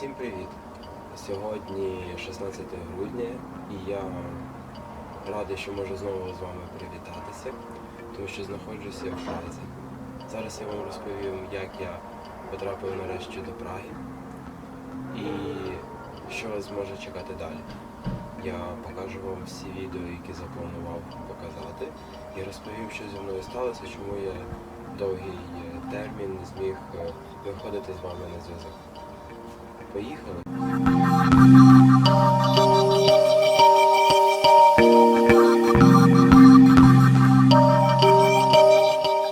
Всім привіт! Сьогодні 16 грудня і я радий, що можу знову з вами привітатися, тому що знаходжуся в Празі. Зараз я вам розповім, як я потрапив нарешті до Праги і що вас може чекати далі. Я покажу вам всі відео, які запланував показати, і розповім, що зі мною сталося, чому я довгий термін зміг е, виходити з вами на зв'язок. Поїхали.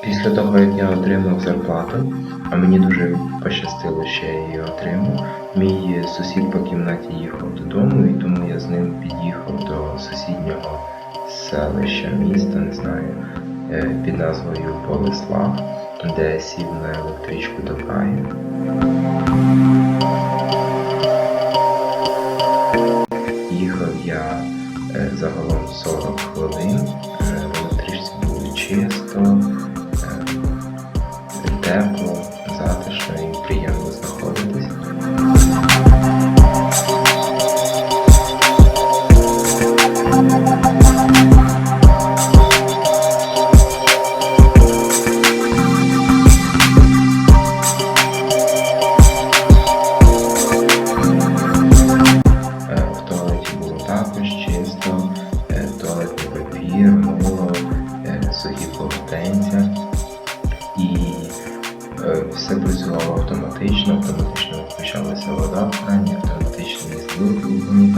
Після того, як я отримав зарплату, а мені дуже пощастило, що я її отримав, мій сусід по кімнаті їхав додому, і тому я з ним під'їхав до сусіднього селища, міста, не знаю, е, під назвою Болеслав, де сів на електричку до Праги. Загалом 40 хвилин. Вони трішки були було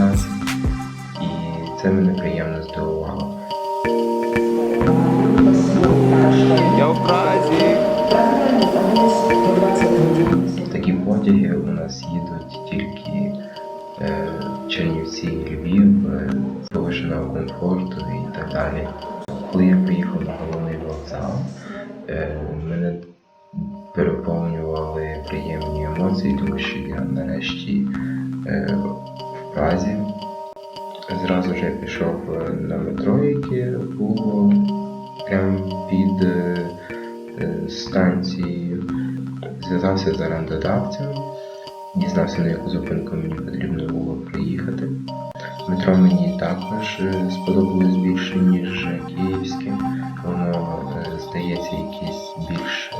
унітазі. І це мене приємно здивувало. Я в Празі! Такі потяги у нас їдуть тільки е, Чернівці і Львів, е, повишеного комфорту і так далі. Коли я приїхав на головний вокзал, е, мене переповнювали приємні емоції, тому що я нарешті е, Празі. Зразу я пішов е, на метро, яке було прямо під е, е, станцією. Зв'язався з орендодавцем, дізнався, на яку зупинку мені потрібно було приїхати. Метро мені також сподобалось більше, ніж київське. Воно здається якесь більш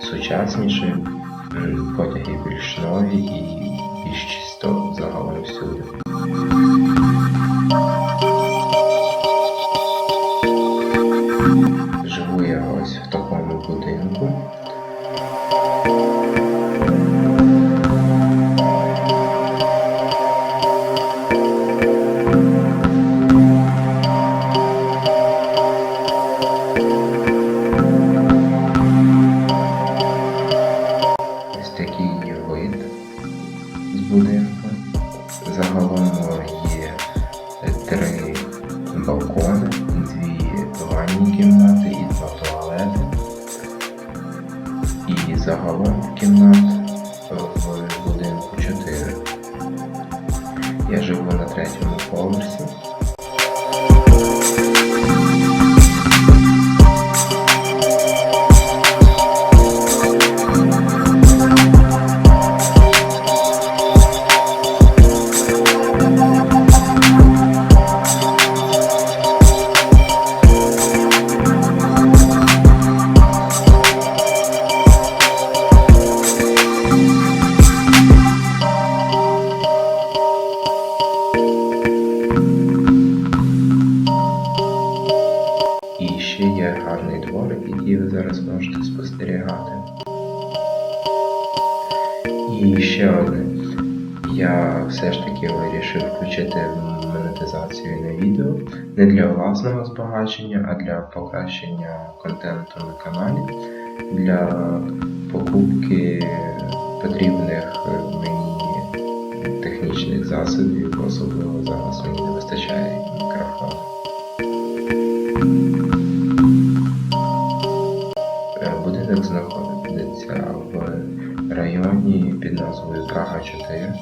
сучасніше, потяги більш нові і більш чисто загалом всюди. Живу я ось в будинку. Загалом є три балкони, дві ванні кімнати і два туалети. І загалом кімнат гарний дворик, який ви зараз можете спостерігати. І ще одне. Я все ж таки вирішив включити монетизацію на відео не для власного збагачення, а для покращення контенту на каналі, для покупки потрібних мені технічних засобів, особливо зараз мені не вистачає мікрофону. Знаходиться в районі під назвою Прага 4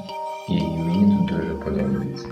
і мені тут дуже подобається.